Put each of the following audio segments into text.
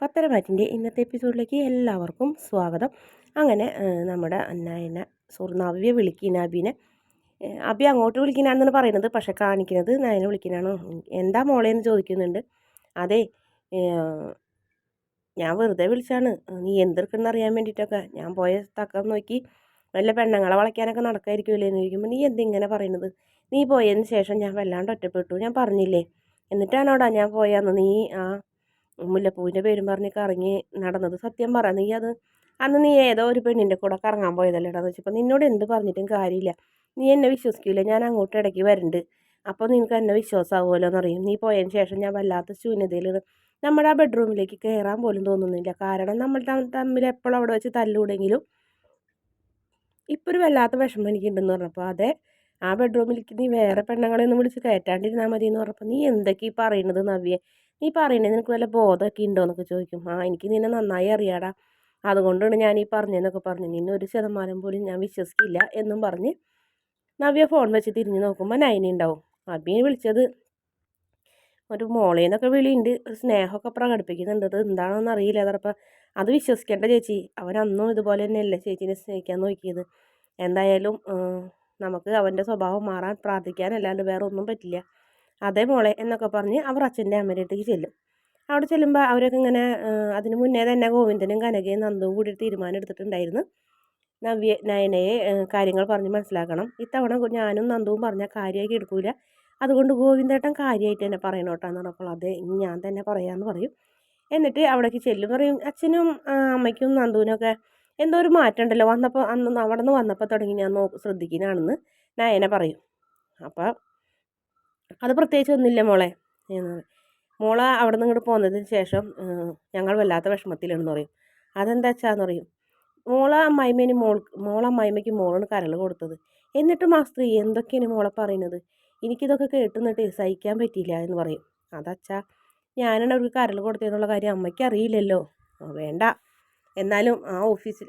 പത്തരമാറ്റിന്റെ ഇന്നത്തെ എപ്പിസോഡിലേക്ക് എല്ലാവർക്കും സ്വാഗതം. അങ്ങനെ നമ്മുടെ അന്നായനെ സോറി നവ്യ വിളിക്കുന്ന അബിനെ അബി അങ്ങോട്ട് വിളിക്കുന്നതാണെന്നാണ് പറയുന്നത് പക്ഷെ കാണിക്കുന്നത് നയനെ വിളിക്കുന്നതാണ് എന്താ മോളെ എന്ന് ചോദിക്കുന്നുണ്ട്. അതെ ഞാൻ വെറുതെ വിളിച്ചാണ്. നീ എന്തെടുക്കുന്ന അറിയാൻ വേണ്ടിയിട്ടൊക്കെ. ഞാൻ പോയ തക്കം നോക്കി വല്ല പെണ്ണങ്ങളെ വളയ്ക്കാനൊക്കെ നടക്കായിരിക്കുമല്ലേ എന്ന് ചോദിക്കുമ്പോൾ നീ എന്തിങ്ങനെ പറയുന്നത് നീ പോയതിന് ശേഷം ഞാൻ വല്ലാണ്ട് ഒറ്റപ്പെട്ടു. ഞാൻ പറഞ്ഞില്ലേ എന്നിട്ടാണോടാ ഞാൻ പോയാന്ന് നീ ആ മുല്ലപ്പൂവിന്റെ പേരും പറഞ്ഞ് കറങ്ങി നടന്നത്. സത്യം പറ നീ അത് അന്ന് നീ ഏതോ ഒരു പെണ്ണിന്റെ കൂടെ കറങ്ങാൻ പോയതല്ലേടാന്ന് വെച്ചപ്പോൾ നിന്നോട് എന്ത് പറഞ്ഞിട്ടും കാര്യമില്ല. നീ എന്നെ വിശ്വസിക്കില്ല ഞാൻ അങ്ങോട്ട് ഇടയ്ക്ക് വരുന്നുണ്ട് അപ്പോൾ നിനക്ക് എന്നെ വിശ്വാസമാവുമല്ലോ എന്നറിയും നീ പോയതിന് ശേഷം ഞാൻ വല്ലാത്ത ശൂന്യതയിൽ നമ്മുടെ ആ ബെഡ്റൂമിലേക്ക് കയറാൻ പോലും തോന്നുന്നില്ല. കാരണം നമ്മൾ തമ്മിൽ എപ്പോഴും അവിടെ വെച്ച് തല്ലൂടെങ്കിലും ഇപ്പോൾ ഒരു വല്ലാത്ത വിഷമം എനിക്കുണ്ടെന്ന് പറഞ്ഞപ്പോൾ അതെ ആ ബെഡ്റൂമിലേക്ക് നീ വേറെ പെണ്ണുങ്ങളെ ഒന്നും വിളിച്ച് കയറ്റാണ്ടിരുന്നാൽ മതി എന്ന് പറഞ്ഞപ്പോൾ നീ എന്തൊക്കെയാണ് പറയുന്നത് നവ്യെ? നീ പറയണേ നിനക്ക് വല്ല ബോധമൊക്കെ ഉണ്ടോ? എന്നൊക്കെ ചോദിക്കും. ആ എനിക്ക് നിന്നെ നന്നായി അറിയാടാ. അതുകൊണ്ടാണ് ഞാൻ ഈ പറഞ്ഞതെന്നൊക്കെ പറഞ്ഞു നിന്നെ ഒരു ശതമാനം പോലും ഞാൻ വിശ്വസിക്കില്ല എന്നും പറഞ്ഞ് നവ്യ ഫോൺ വെച്ച് തിരിഞ്ഞ് നോക്കുമ്പോൾ നൈനി ഉണ്ടാവും. അബിയെ വിളിച്ചത് ഒരു മോളേന്നൊക്കെ വിളിയുണ്ട്. ഒരു സ്നേഹമൊക്കെ പ്രകടിപ്പിക്കുന്നുണ്ട്. അത് എന്താണെന്ന് അറിയില്ല. അതപ്പോൾ അത് വിശ്വസിക്കേണ്ട ചേച്ചി. അവൻ അന്നും ഇതുപോലെ തന്നെയല്ലേ ചേച്ചീനെ സ്നേഹിക്കാൻ നോക്കിയത്. എന്തായാലും നമുക്ക് അവന്റെ സ്വഭാവം മാറാൻ പ്രാർത്ഥിക്കാനല്ലാണ്ട് വേറെ ഒന്നും പറ്റില്ല. അതേ മോളെ എന്നൊക്കെ പറഞ്ഞ് അവർ അച്ഛന്റെ അമ്മയുടെ അടുത്തേക്ക് ചെല്ലും. അവിടെ ചെല്ലുമ്പോൾ അവരൊക്കെ ഇങ്ങനെ അതിന് മുന്നേ തന്നെ ഗോവിന്ദനും കനകയും നന്ദവും കൂടി തീരുമാനം എടുത്തിട്ടുണ്ടായിരുന്നു. നവ്യ നയനയെ കാര്യങ്ങൾ പറഞ്ഞ് മനസ്സിലാക്കണം. ഇത്തവണ ഞാനും നന്ദവും പറഞ്ഞാൽ കാര്യമാക്കി എടുക്കൂല. അതുകൊണ്ട് ഗോവിന്ദേട്ടൻ കാര്യമായിട്ട് തന്നെ പറയണോട്ടാന്ന് പറഞ്ഞപ്പോൾ അതെ ഞാൻ തന്നെ പറയാമെന്ന് പറയും. എന്നിട്ട് അവിടേക്ക് ചെല്ലും. പറയും അച്ഛനും അമ്മയ്ക്കും നന്ദുവിനൊക്കെ എന്തോ ഒരു മാറ്റം ഉണ്ടല്ലോ. വന്നപ്പോൾ അന്ന് അവിടെ നിന്ന് വന്നപ്പോൾ തുടങ്ങി ഞാൻ നോ ശ്രദ്ധിക്കുന്നതാണെന്ന് നയന പറയും. അപ്പോൾ അത് പ്രത്യേകിച്ച് ഒന്നുമില്ല മോളെ മോള അവിടെ നിന്ന് ഇങ്ങോട്ട് പോകുന്നതിന് ശേഷം ഞങ്ങൾ വല്ലാത്ത വിഷമത്തിലാണെന്ന് പറയും. അതെന്താ വെച്ചാന്ന് പറയും. മോള അമ്മായിമേന് മോൾ മോള അമ്മായിമ്മയ്ക്ക് മോളാണ് കരൾ കൊടുത്തത്. എന്നിട്ടും ആ സ്ത്രീ എന്തൊക്കെയാണ് മോളെ പറയുന്നത്? എനിക്കിതൊക്കെ കേട്ടുന്നിട്ട് സഹിക്കാൻ പറ്റിയില്ല എന്ന് പറയും. അതച്ചാ ഞാനാണ് അവർക്ക് കരൾ കൊടുത്തതെന്നുള്ള കാര്യം അമ്മയ്ക്ക് അറിയില്ലല്ലോ. വേണ്ട. എന്നാലും ആ ഓഫീസിൽ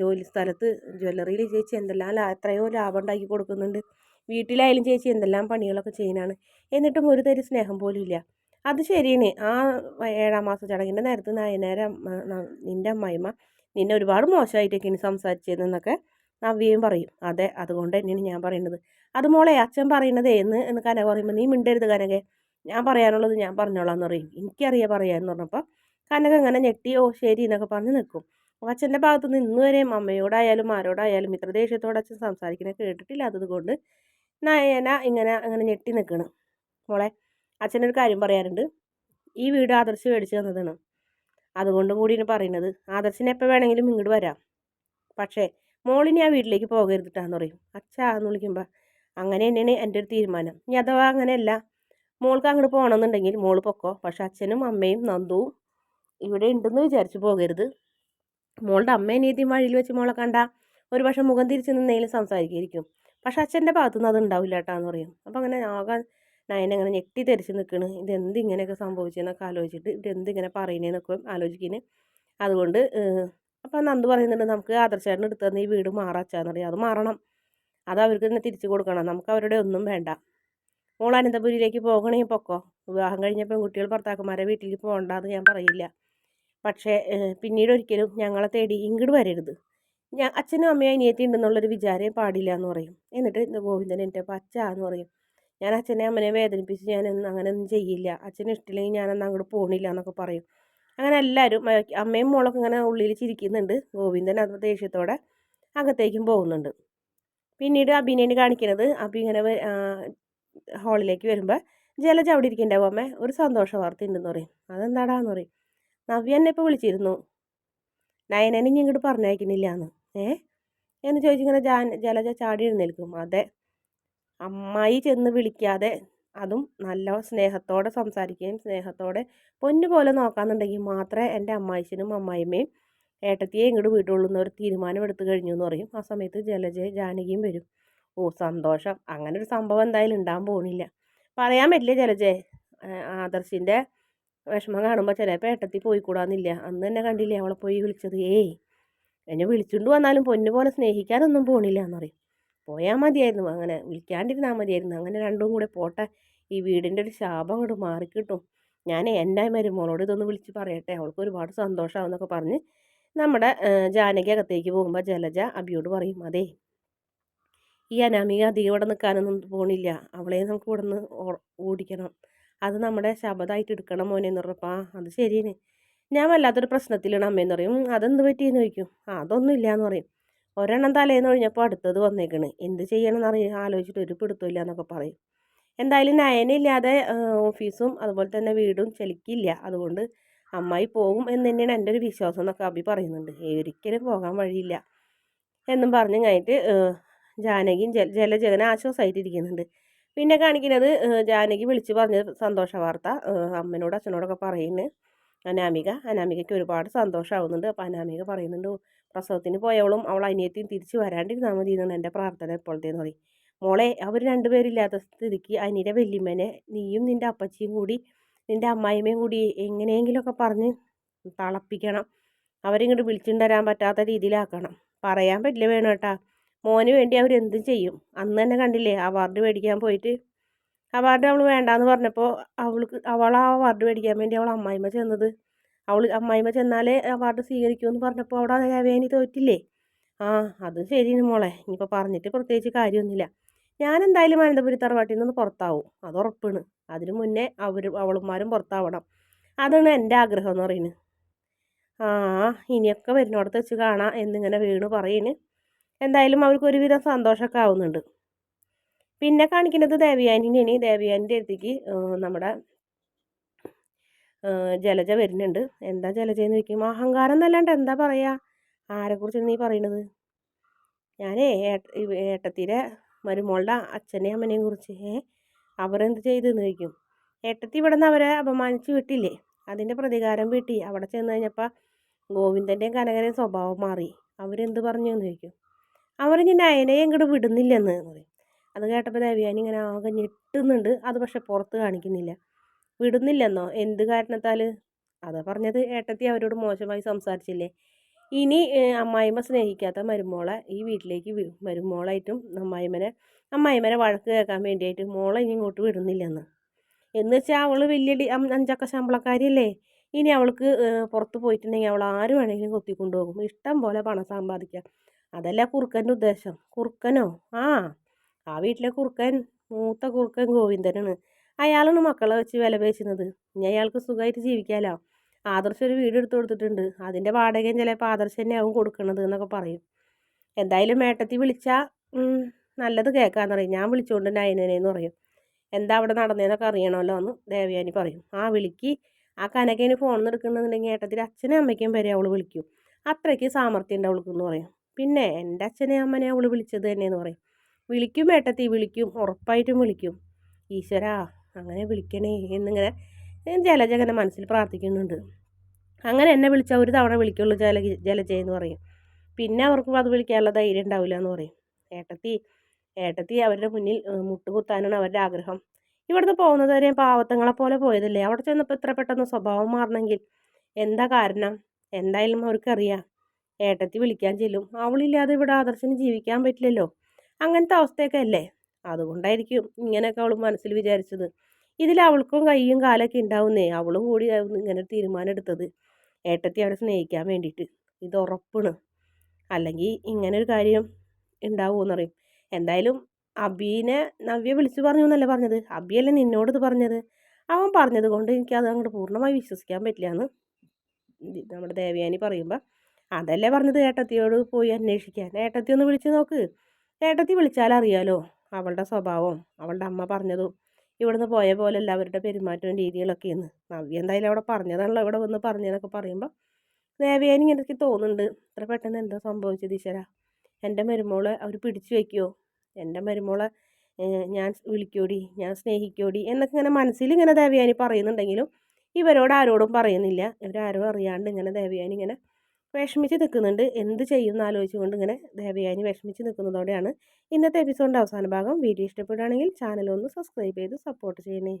ജോലി സ്ഥലത്ത് ജ്വല്ലറിയിൽ ചേച്ചി എന്തെല്ലാം എത്രയോ ലാഭം ഉണ്ടാക്കി കൊടുക്കുന്നുണ്ട്. വീട്ടിലായാലും ചേച്ചി എന്തെല്ലാം പണികളൊക്കെ ചെയ്യാനാണ് എന്നിട്ടും ഒരു തരി സ്നേഹം പോലും ഇല്ല. അത് ശരിയാണ് ആ ഏഴാം മാസ ചടങ്ങിന്റെ നേരത്ത് നയനേരം നിന്റെ അമ്മായിമ്മ നിന്നെ ഒരുപാട് മോശമായിട്ടൊക്കെയാണ് സംസാരിച്ചതെന്നൊക്കെ നവ്യയും പറയും. അതെ അതുകൊണ്ട് തന്നെയാണ് ഞാൻ പറയുന്നത്. അത് മോളെ അച്ഛൻ പറയുന്നത് എന്ന് എന്ന് കനക പറയുമ്പോൾ നീ മിണ്ടരുത് കനകെ. ഞാൻ പറയാനുള്ളത് ഞാൻ പറഞ്ഞോളാം എന്ന് പറയും. എനിക്കറിയാം പറയാമെന്ന് പറഞ്ഞപ്പോൾ കനക ഇങ്ങനെ ഞെട്ടി ഓ ശരി എന്നൊക്കെ പറഞ്ഞ് നിൽക്കും അപ്പോൾ അച്ഛന്റെ ഭാഗത്ത് നിന്ന് ഇന്ന് വരെയും അമ്മയോടായാലും ആരോടായാലും ഇത്ര ദേഷ്യത്തോടെ അച്ഛൻ സംസാരിക്കുന്നത് കേട്ടിട്ടില്ലാത്തത് കൊണ്ട് നയന ഇങ്ങനെ അങ്ങനെ ഞെട്ടി നിൽക്കണം മോളെ അച്ഛനൊരു കാര്യം പറയാറുണ്ട് ഈ വീട് ആദർശ് മേടിച്ച് തന്നതാണ്. അതുകൊണ്ടും കൂടിയാണ് പറയുന്നത്. ആദർശിനെ എപ്പോൾ വേണമെങ്കിലും ഇങ്ങോട്ട് വരാം. പക്ഷേ മോളിനി ആ വീട്ടിലേക്ക് പോകരുതിട്ടാന്ന് പറയും. അച്ഛാ എന്ന് വിളിക്കുമ്പോൾ അങ്ങനെ തന്നെയാണ് എന്റെ ഒരു തീരുമാനം. ഇനി അഥവാ അങ്ങനെയല്ല മോൾക്ക് അങ്ങോട്ട് പോകണമെന്നുണ്ടെങ്കിൽ മോൾ പൊക്കോ. പക്ഷെ അച്ഛനും അമ്മയും നന്ദുവും ഇവിടെ ഉണ്ടെന്ന് വിചാരിച്ച് പോകരുത്. മോളുടെ അമ്മേനീതി വഴിയിൽ വെച്ച് മോളെ കണ്ട ഒരു പക്ഷേ മുഖം തിരിച്ച് നിന്നേലും സംസാരിക്കുമായിരിക്കും പക്ഷെ അച്ഛന്റെ ഭാഗത്തുനിന്ന് അത് ഉണ്ടാവില്ല കേട്ടോ എന്ന് പറയും. അപ്പോൾ അങ്ങനെ ആകാൻ നയനങ്ങനെ ഞെട്ടി തെരിച്ച് നിൽക്കണ്. ഇതെന്ത് ഇങ്ങനെയൊക്കെ സംഭവിച്ചെന്നൊക്കെ ആലോചിച്ചിട്ട് ഇതെന്ത് ഇങ്ങനെ പറയുന്നതെന്നൊക്കെ ആലോചിക്കുന്നത് അതുകൊണ്ട് അപ്പോൾ നന്ദു പറയുന്നുണ്ട് നമുക്ക് ആദർശേട്ടൻ എടുത്തു തന്നെ ഈ വീട് മാറാച്ചാന്ന് പറയും. അത് മാറണം. അത് അവർക്ക് തന്നെ തിരിച്ചു കൊടുക്കണം. നമുക്ക് അവരുടെ ഒന്നും വേണ്ട. മോൾ അനന്തപുരിയിലേക്ക് പോകണമെങ്കിൽ പൊക്കോ? വിവാഹം കഴിഞ്ഞ പെൺകുട്ടികൾ ഭർത്താക്കന്മാരെ വീട്ടിലേക്ക് പോകണ്ടെന്ന് ഞാൻ പറയില്ല. പക്ഷേ പിന്നീട് ഒരിക്കലും ഞങ്ങളെ തേടി ഇങ്ങോട്ട് വരരുത്. ഞാൻ അച്ഛനും അമ്മയും അനിയത്തി ഉണ്ടെന്നുള്ളൊരു വിചാരം പാടില്ല എന്ന് പറയും. എന്നിട്ട് ഗോവിന്ദൻ എന്റെ പച്ച എന്ന് പറയും. ഞാൻ അച്ഛനെ അമ്മനെ വേദനിപ്പിച്ച് ഞാൻ അങ്ങനെ ഒന്നും ചെയ്യില്ല. അച്ഛന് ഇഷ്ടമില്ലെങ്കിൽ ഞാനൊന്നും അങ്ങോട്ട് പോകണില്ല എന്നൊക്കെ പറയും. അങ്ങനെ എല്ലാവരും അമ്മയും മോളൊക്കെ ഇങ്ങനെ ഉള്ളിൽ ചിരിക്കുന്നുണ്ട്. ഗോവിന്ദൻ അത് ദേഷ്യത്തോടെ അകത്തേക്കും പോകുന്നുണ്ട്. പിന്നീട് അഭിനയന് കാണിക്കുന്നത് അഭി ഇങ്ങനെ ഹാളിലേക്ക് വരുമ്പോൾ ജലജ അവിടെ ഇരിക്കണ്ടാവും അമ്മ? ഒരു സന്തോഷ വാർത്ത ഉണ്ടെന്ന് പറയും. അതെന്താടാന്ന് പറയും. നവ്യ എന്നെ ഇപ്പോൾ വിളിച്ചിരുന്നു. നയനനെ ഇങ്ങോട്ട് പറഞ്ഞയക്കുന്നില്ല എന്ന് ഏ? എന്ന് ചോദിച്ചിങ്ങനെ ജലജ ചാടി എഴുന്നേൽക്കും. അതെ. അമ്മായി ചെന്ന് വിളിക്കാതെ അതും നല്ല സ്നേഹത്തോടെ സംസാരിക്കുകയും സ്നേഹത്തോടെ പൊന്നു പോലെ നോക്കാന്നുണ്ടെങ്കിൽ മാത്രമേ എന്റെ അമ്മായിച്ചനും അമ്മായിമ്മയും ഏട്ടത്തിയെ ഇങ്ങോട്ട് വീട്ടുള്ളൂ എന്നൊരു തീരുമാനം എടുത്തു കഴിഞ്ഞു എന്ന് പറയും. ആ സമയത്ത് ജലജ ജാനകിയും വരും. ഓ സന്തോഷം. അങ്ങനെ ഒരു സംഭവം എന്തായാലും ഉണ്ടാകാൻ പോകുന്നില്ല. പറയാൻ പറ്റില്ല ജലജെ? ആദർശിന്റെ വിഷമം കാണുമ്പോൾ ചിലപ്പോൾ ഏട്ടത്തി പോയിക്കൂടാന്നില്ല. അന്ന് തന്നെ കണ്ടില്ലേ? അവളെ പോയി വിളിച്ചത്. ഏയ്. എന്നെ വിളിച്ചുകൊണ്ട് വന്നാലും പൊന്നു പോലെ സ്നേഹിക്കാനൊന്നും പോണില്ല എന്നറിയും പോയാൽ മതിയായിരുന്നു. അങ്ങനെ വിളിക്കാണ്ടിരുന്നാൽ മതിയായിരുന്നു. അങ്ങനെ രണ്ടും കൂടെ പോട്ടെ. ഈ വീടിന്റെ ഒരു ശാപം അങ്ങോട്ട് മാറിക്കിട്ടും. ഞാൻ എന്റെ മരുമോളോട് ഇതൊന്ന് വിളിച്ച് പറയട്ടെ. അവൾക്ക് ഒരുപാട് സന്തോഷമാവെന്നൊക്കെ പറഞ്ഞ് നമ്മുടെ ജാനകി അകത്തേക്ക് പോകുമ്പോൾ ജലജ അബിയോട് പറയും അതേ ഈ അനാമിക അധികം ഇവിടെ നിൽക്കാനൊന്നും പോണില്ല. അവളെ നമുക്ക് ഇവിടെ നിന്ന് ഓടിക്കണം. അത് നമ്മുടെ ശബദമായിട്ട് എടുക്കണം മോനെ എന്ന് പറഞ്ഞപ്പോൾ ആ അത് ശരിയാണ് ഞാൻ വല്ലാത്തൊരു പ്രശ്നത്തിലാണ് അമ്മയെന്ന് പറയും അതെന്ത് പറ്റിയെന്ന് ചോദിക്കും. ആ അതൊന്നും ഇല്ലയെന്ന് പറയും. ഒരെണ്ണം തലേന്ന് ഒഴിഞ്ഞപ്പോൾ അടുത്തത് വന്നേക്കണ്. എന്ത് ചെയ്യണമെന്ന് അറിയാം ആലോചിച്ചിട്ട് ഒരു പിടുത്തമില്ല എന്നൊക്കെ പറയും. എന്തായാലും നയനില്ലാതെ ഓഫീസും അതുപോലെ തന്നെ വീടും ചലിക്കില്ല അതുകൊണ്ട് അമ്മായി പോകും എന്ന് തന്നെയാണ് എന്റെ ഒരു വിശ്വാസം എന്നൊക്കെ അബി പറയുന്നുണ്ട്. ഒരിക്കലും പോകാൻ വഴിയില്ല എന്നും പറഞ്ഞു കഴിഞ്ഞിട്ട് ജാനകിയും ജല ജലജഗൻ ആശ്വാസമായിട്ടിരിക്കുന്നുണ്ട് പിന്നെ കാണിക്കുന്നത് ജാനകി വിളിച്ച് പറഞ്ഞ സന്തോഷ വാർത്ത അമ്മനോട് അച്ഛനോടൊക്കെ പറയുന്നു. അനാമിക അനാമികയ്ക്ക് ഒരുപാട് സന്തോഷമാവുന്നുണ്ട് അപ്പോൾ അനാമിക പറയുന്നുണ്ട് പ്രസവത്തിന് പോയവളും അവൾ അനിയത്തിയും തിരിച്ച് വരാണ്ടിരുന്നാൽ മതി എന്നാണ് എന്റെ പ്രാർത്ഥന എപ്പോഴത്തേന്ന് പറയും. മോളെ അവർ രണ്ടുപേരില്ലാത്ത സ്ഥിതിക്ക് അനിയുടെ വല്യമ്മനെ നീയും നിന്റെ അപ്പച്ചിയും കൂടി നിന്റെ അമ്മായിമ്മയും കൂടി എങ്ങനെയെങ്കിലുമൊക്കെ പറഞ്ഞ് തളപ്പിക്കണം. അവരിങ്ങോട്ട് വിളിച്ചിട്ട് തരാൻ പറ്റാത്ത രീതിയിലാക്കണം. പറയാൻ പറ്റില്ല വേണം കേട്ടാ മോന് വേണ്ടി അവരെന്തും ചെയ്യും. അന്ന് തന്നെ കണ്ടില്ലേ അവാർഡ് മേടിക്കാൻ പോയിട്ട് അവാർഡ് അവൾ വേണ്ടാന്ന് പറഞ്ഞപ്പോൾ അവൾക്ക് അവൾ ആ അവാർഡ് മേടിക്കാൻ വേണ്ടി അവൾ അമ്മായിമ്മ ചെന്നത്. അവൾ അമ്മായിമ്മ ചെന്നാലേ ആ അവാർഡ് സ്വീകരിക്കുമെന്ന് പറഞ്ഞപ്പോൾ അവിടെ രവേനി തോറ്റില്ലേ? ആ അത് ശരിയാണ് മോളെ. ഇനിയിപ്പോൾ പറഞ്ഞിട്ട് പ്രത്യേകിച്ച് കാര്യമൊന്നുമില്ല. ഞാൻ എന്തായാലും അനന്തപുരി തറവാട്ടിൽ നിന്ന് പുറത്താവും. അത് ഉറപ്പാണ്. അതിനു മുന്നേ അവർ അവളുമാരും പുറത്താവണം. അതാണ് എന്റെ ആഗ്രഹം എന്ന് പറയുന്നത് ആ ഇനിയൊക്കെ വരുന്നിടത്ത് വെച്ച് കാണാം എന്നിങ്ങനെ വീണ് പറയുന്നു എന്തായാലും അവർക്ക് ഒരുവിധം സന്തോഷമൊക്കെ ആവുന്നുണ്ട്. പിന്നെ കാണിക്കുന്നത് ദേവയാനിനെയാണ് ദേവയാനിന്റെ അടുത്തേക്ക് നമ്മുടെ ജലജ വരുന്നുണ്ട്. എന്താ ജലജ എന്ന് ചോദിക്കും അഹങ്കാരം എന്നല്ലാണ്ട് എന്താ പറയുക ആരെക്കുറിച്ചാണ് നീ പറയണത്? ഞാനേ ഏട്ടത്തിയുടെ മരുമോളുടെ അച്ഛനെയും അമ്മനെയും കുറിച്ച് ഏ അവരെന്ത് ചെയ്തെന്ന്? ചോദിക്കും. ഏട്ടത്തി ഇവിടെ നിന്ന് അവരെ അപമാനിച്ച് വിട്ടില്ലേ? അതിന്റെ പ്രതികാരം വീട്ടി. അവിടെ ചെന്ന് കഴിഞ്ഞപ്പോൾ ഗോവിന്ദന്റെയും കനകരെയും സ്വഭാവം മാറി. അവരെന്ത് പറഞ്ഞു എന്ന് ചോദിക്കും. അവർ ഇനി നയനയെ ഇങ്ങോട്ട് വിടുന്നില്ലെന്ന് പറയും. അത് കേട്ടപ്പോൾ ദേവിയാനി ഇങ്ങനെ ആകെ ഞെട്ടുന്നുണ്ട്. അത് പക്ഷെ പുറത്ത് കാണിക്കുന്നില്ല. വിടുന്നില്ലെന്നോ? എന്ത് കാരണത്താൽ അതാ പറഞ്ഞത്. ഏട്ടത്തി അവരോട് മോശമായി സംസാരിച്ചില്ലേ? ഇനി അമ്മായിമ്മ സ്നേഹിക്കാത്ത മരുമോളെ ഈ വീട്ടിലേക്ക് മരുമോളായിട്ടും അമ്മായിമ്മനെ അമ്മായിമ്മനെ വഴക്ക് കേൾക്കാൻ വേണ്ടിയിട്ട് മോളെ ഇനി ഇങ്ങോട്ട് വിടുന്നില്ലെന്ന്. എന്ന് വെച്ചാൽ അവൾ വലിയ അഞ്ചക്ക ശമ്പളക്കാരിയല്ലേ? ഇനി അവൾക്ക് പുറത്ത് പോയിട്ടുണ്ടെങ്കിൽ അവൾ ആര് വേണമെങ്കിലും കൊത്തിക്കൊണ്ടുപോകും ഇഷ്ടം പോലെ പണം സമ്പാദിക്കാം. അതല്ല കുറുക്കന്റെ ഉദ്ദേശം. കുറുക്കനോ? ആ. ആ വീട്ടിലെ കുറുക്കൻ മൂത്ത കുറുക്കൻ ഗോവിന്ദനാണ്. അയാളാണ് മക്കളെ വെച്ച് വില പേശുന്നത്. ഇനി അയാൾക്ക് സുഖമായിട്ട് ജീവിക്കാമല്ലോ ആദർശ ഒരു വീട് എടുത്തു കൊടുത്തിട്ടുണ്ട്. അതിന്റെ വാടകയും ചിലപ്പോൾ ആദർശ തന്നെയാവും കൊടുക്കണത് എന്നൊക്കെ പറയും. എന്തായാലും മേട്ടത്തി വിളിച്ചാൽ നല്ലത് കേൾക്കാന്ന് പറയും ഞാൻ വിളിച്ചുകൊണ്ട് നയനേന്ന് പറയും. എന്താ അവിടെ നടന്നതെന്നൊക്കെ അറിയണമല്ലോ എന്ന് ദേവയാനി പറയും. ആ വിളിക്ക് ആ കനകേന് ഫോൺ എടുക്കണമെന്നുണ്ടെങ്കിൽ ഏട്ടത്തിൽ അച്ഛനും അമ്മയ്ക്കും വരെ അവൾ വിളിക്കും. അത്രയ്ക്ക് സാമർഥ്യം ഉണ്ട് അവൾക്ക് എന്ന് പറയും. പിന്നെ എന്റെ അച്ഛനെ അമ്മനെ അവൾ വിളിച്ചത് തന്നെയെന്ന് പറയും. വിളിക്കും ഏട്ടത്തി വിളിക്കും ഉറപ്പായിട്ടും വിളിക്കും. ഈശ്വര അങ്ങനെ വിളിക്കണേ എന്നിങ്ങനെ ജലജ അങ്ങനെ മനസ്സിൽ പ്രാർത്ഥിക്കുന്നുണ്ട്. അങ്ങനെ എന്നെ വിളിച്ചാൽ ഒരു തവണ വിളിക്കുള്ളൂ ജല ജലജ എന്ന് പറയും. പിന്നെ അവർക്കും അത് വിളിക്കാനുള്ള ധൈര്യം ഉണ്ടാവില്ല എന്ന് പറയും. ഏട്ടത്തി ഏട്ടത്തി അവരുടെ മുന്നിൽ മുട്ടുകുത്താനാണ് അവരുടെ ആഗ്രഹം. ഇവിടുന്ന് പോകുന്നത് വരെ പാവത്തങ്ങളെ പോലെ പോയതല്ലേ? അവിടെ ചെന്നപ്പോൾ ഇത്ര പെട്ടെന്ന് സ്വഭാവം മാറണമെങ്കിൽ എന്താ കാരണം? എന്തായാലും അവർക്കറിയാം. ഏട്ടത്തി വിളിക്കാൻ ചെല്ലും. അവളില്ലാതെ ഇവിടെ ആദർശന് ജീവിക്കാൻ പറ്റില്ലല്ലോ. അങ്ങനത്തെ അവസ്ഥയൊക്കെ അല്ലേ? അതുകൊണ്ടായിരിക്കും ഇങ്ങനെയൊക്കെ അവൾ മനസ്സിൽ വിചാരിച്ചത്. ഇതിൽ അവൾക്കും കയ്യും കാലൊക്കെ ഉണ്ടാവുന്നേ. അവളും കൂടി ഇങ്ങനെ തീരുമാനം എടുത്തത് ഏട്ടത്തി അവരെ സ്നേഹിക്കാൻ വേണ്ടിയിട്ട്. ഇത് ഉറപ്പാണ്. അല്ലെങ്കിൽ ഇങ്ങനെ ഒരു കാര്യം ഉണ്ടാവുമെന്നറിയും. എന്തായാലും അബീനെ നവ്യ വിളിച്ചു പറഞ്ഞു എന്നല്ലേ പറഞ്ഞത്? അബിയല്ലേ നിന്നോട് ഇത് പറഞ്ഞത്? അവൻ പറഞ്ഞത് കൊണ്ട് എനിക്ക് അത് അങ്ങോട്ട് പൂർണമായി വിശ്വസിക്കാൻ പറ്റില്ല എന്ന് നമ്മുടെ ദേവയാനി പറയുമ്പോൾ അതല്ലേ പറഞ്ഞത് ഏട്ടത്തിയോട് പോയി അന്വേഷിക്കാൻ? ഏട്ടത്തി ഒന്ന് വിളിച്ച് നോക്ക്. ഏട്ടത്തി വിളിച്ചാൽ അറിയാലോ അവളുടെ സ്വഭാവം അവളുടെ അമ്മ പറഞ്ഞതും ഇവിടുന്ന് പോയ പോലെ അവരുടെ പെരുമാറ്റവും രീതികളൊക്കെ ഇന്ന് നവ്യ എന്തായാലും അവിടെ പറഞ്ഞതാണല്ലോ ഇവിടെ വന്ന് പറഞ്ഞതെന്നൊക്കെ പറയുമ്പോൾ ദേവയാനി എനിക്ക് തോന്നുന്നുണ്ട്. ഇത്ര പെട്ടെന്ന് എന്താ സംഭവിച്ചത് ഈശ്വര? എന്റെ മരുമോളെ അവർ പിടിച്ചു വയ്ക്കുമോ എന്റെ മരുമോളെ ഞാൻ വിളിക്കോടി ഞാൻ സ്നേഹിക്കോടി എന്നൊക്കെ ഇങ്ങനെ മനസ്സിൽ ഇങ്ങനെ ദേവയാനി പറയുന്നുണ്ടെങ്കിലും ഇവരോട് ആരോടും പറയുന്നില്ല. ഇവരാരും അറിയാണ്ട് ഇങ്ങനെ ദേവയാനി ഇങ്ങനെ വിഷമിച്ച് നിൽക്കുന്നുണ്ട്. എന്ത് ചെയ്യും എന്ന് ആലോചിച്ചുകൊണ്ട് ഇങ്ങനെ ദേവയാനി വിഷമിച്ച് നിൽക്കുന്നതോടെയാണ് ഇന്നത്തെ എപ്പിസോഡിന്റെ അവസാന ഭാഗം. വീഡിയോ ഇഷ്ടപ്പെടുകയാണെങ്കിൽ ചാനൽ ഒന്ന് സബ്സ്ക്രൈബ് ചെയ്ത് സപ്പോർട്ട് ചെയ്യണേ.